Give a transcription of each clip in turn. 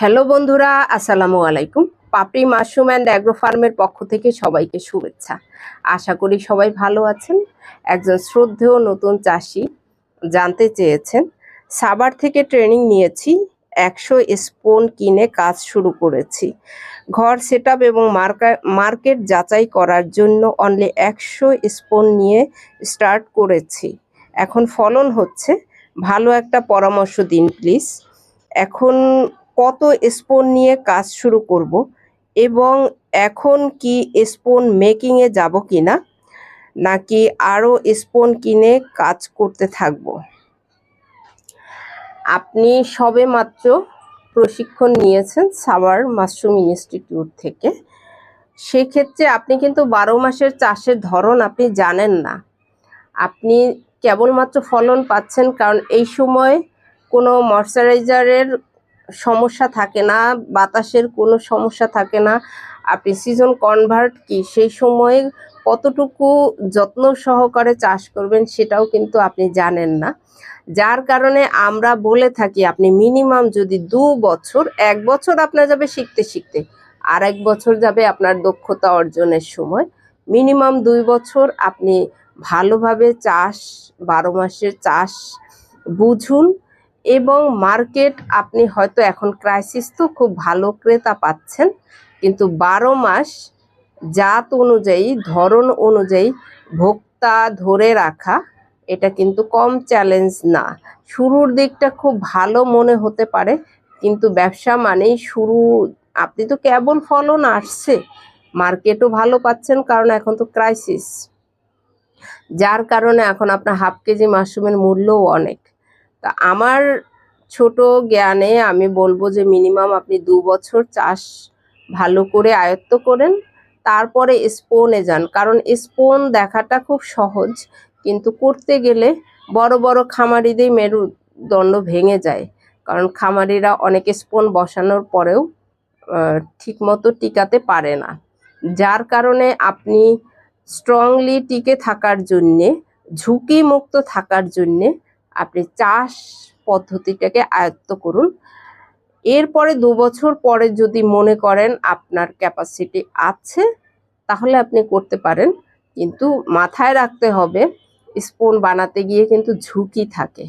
Hello বন্ধুরা, আসসালামু আলাইকুম। পাপড়ি মাশরুম অ্যান্ড অ্যাগ্রো ফার্মের পক্ষ থেকে সবাইকে শুভেচ্ছা। আশা করি সবাই ভালো আছেন। একজন শ্রদ্ধেয় নতুন চাষি জানতে চেয়েছেন সাবার থেকে ট্রেনিং নিয়েছি, একশো স্পুন কিনে কাজ শুরু করেছি। ঘর সেট এবং মার্কা, মার্কেট যাচাই করার জন্য অনলি একশো স্পোন নিয়ে স্টার্ট করেছি। এখন ফলন হচ্ছে, ভালো একটা পরামর্শ দিন প্লিজ এখন কত স্পোন নিয়ে কাজ শুরু করব এবং এখন কি স্পুন মেকিংয়ে যাব কি না নাকি আরও স্পোন কিনে কাজ করতে থাকব। আপনি সবে মাত্র প্রশিক্ষণ নিয়েছেন সাবার মাশরুম ইনস্টিটিউট থেকে। সেক্ষেত্রে আপনি কিন্তু বারো মাসের চাষের ধরন আপনি জানেন না। আপনি কেবলমাত্র ফলন পাচ্ছেন কারণ এই সময় কোনো ময়শ্চারাইজারের সমস্যা থাকে না, বাতাসের কোনো সমস্যা থাকে না। আপনি সিজন কনভার্ট কি সেই সময়ে কতটুকু যত্ন সহকারে চাষ করবেন সেটাও কিন্তু আপনি জানেন না। যার কারণে আমরা বলে থাকি আপনি মিনিমাম যদি দু বছর, এক বছর আপনার যাবে শিখতে শিখতে, আর এক বছর যাবে আপনার দক্ষতা অর্জনের সময়। মিনিমাম দুই বছর আপনি ভালোভাবে চাষ, বারো মাসের চাষ বুঝুন এবং মার্কেট আপনি হয়তো এখন ক্রাইসিস তো খুব ভালো ক্রেতা পাচ্ছেন, কিন্তু বারো মাস জাত অনুযায়ী, ধরন অনুযায়ী ভোক্তা ধরে রাখা, এটা কিন্তু কম চ্যালেঞ্জ না। শুরুর দিকটা খুব ভালো মনে হতে পারে, কিন্তু ব্যবসা মানেই শুরু, আপনি তো কেবল ফলন আসছে, মার্কেটও ভালো পাচ্ছেন কারণ এখন তো ক্রাইসিস যার কারণে এখন আপনার হাফ কেজি মাশরুমের মূল্যও অনেক। তা আমার ছোট জ্ঞানে আমি বলব যে মিনিমাম আপনি দু বছর চাষ ভালো করে আয়ত্ত করেন, তারপরে স্পোনে যান। কারণ স্পোন দেখাটা খুব সহজ, কিন্তু করতে গেলে বড় বড় খামারিদের মেরুদণ্ড ভেঙে যায়। কারণ খামারিরা অনেক স্পোন বসানোর পরেও ঠিকমতো টিকাতে পারে না। যার কারণে আপনি স্ট্রংলি টিকে থাকার জন্যে ঝুঁকি মুক্ত থাকার জন্যে আপনি চাষ পদ্ধতিটাকে আয়ত্ত করুন। এরপরে দু বছর পরে যদি মনে করেন আপনার ক্যাপাসিটি আছে, তাহলে আপনি করতে পারেন। কিন্তু মাথায় রাখতে হবে স্পুন বানাতে গিয়ে কিন্তু ঝুঁকি থাকে।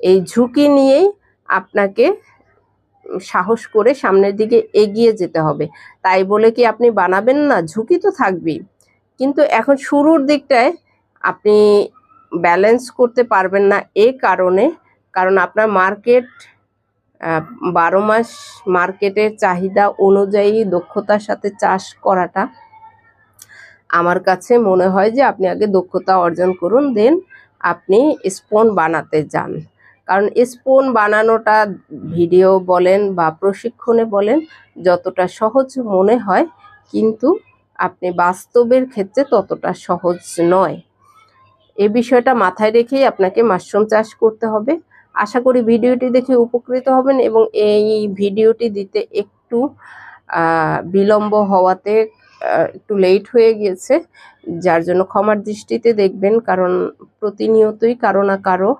এই ঝুঁকি নিয়েই আপনাকে সাহস করে সামনের দিকে এগিয়ে যেতে হবে। তাই বলে কি আপনি বানাবেন না? ঝুঁকি তো থাকবেই। কিন্তু এখন শুরুর দিকটায় আপনি ব্যালেন্স করতে পারবেন না এ কারণে, কারণ আপনার মার্কেট বারো মাস মার্কেটের চাহিদা অনুযায়ী দক্ষতার সাথে চাষ করাটা আমার কাছে মনে হয় যে আপনি আগে দক্ষতা অর্জন করুন দেন আপনি স্পোন বানাতে যান। কারণ স্পোন বানানোটা ভিডিও বলেন বা প্রশিক্ষণে বলেন যতটা সহজ মনে হয়, কিন্তু আপনি বাস্তবের ক্ষেত্রে ততটা সহজ নয়। এ বিষয়টা মাথায় রেখেই আপনাকে মাশরুম চাষ করতে হবে। আশা করি ভিডিওটি দেখে উপকৃত হবেন এবং এই ভিডিওটি দিতে একটু বিলম্ব হওয়াতে একটু লেট হয়ে গিয়েছে, যার জন্য ক্ষমার দৃষ্টিতে দেখবেন, কারণ প্রতিনিয়তই কারও না কারও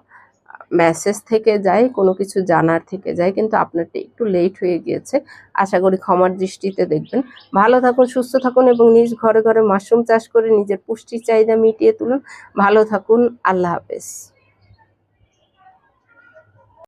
মেসেজ থেকে যায়, কোনো কিছু জানার থেকে যায়, কিন্তু আপনারটা একটু লেট হয়ে গিয়েছে। আশা করি ক্ষমার দৃষ্টিতে দেখবেন। ভালো থাকুন, সুস্থ থাকুন এবং নিজ ঘরে ঘরে মাশরুম চাষ করে নিজের পুষ্টি চাহিদা মিটিয়ে তুলুন। ভালো থাকুন, আল্লাহ হাফেজ।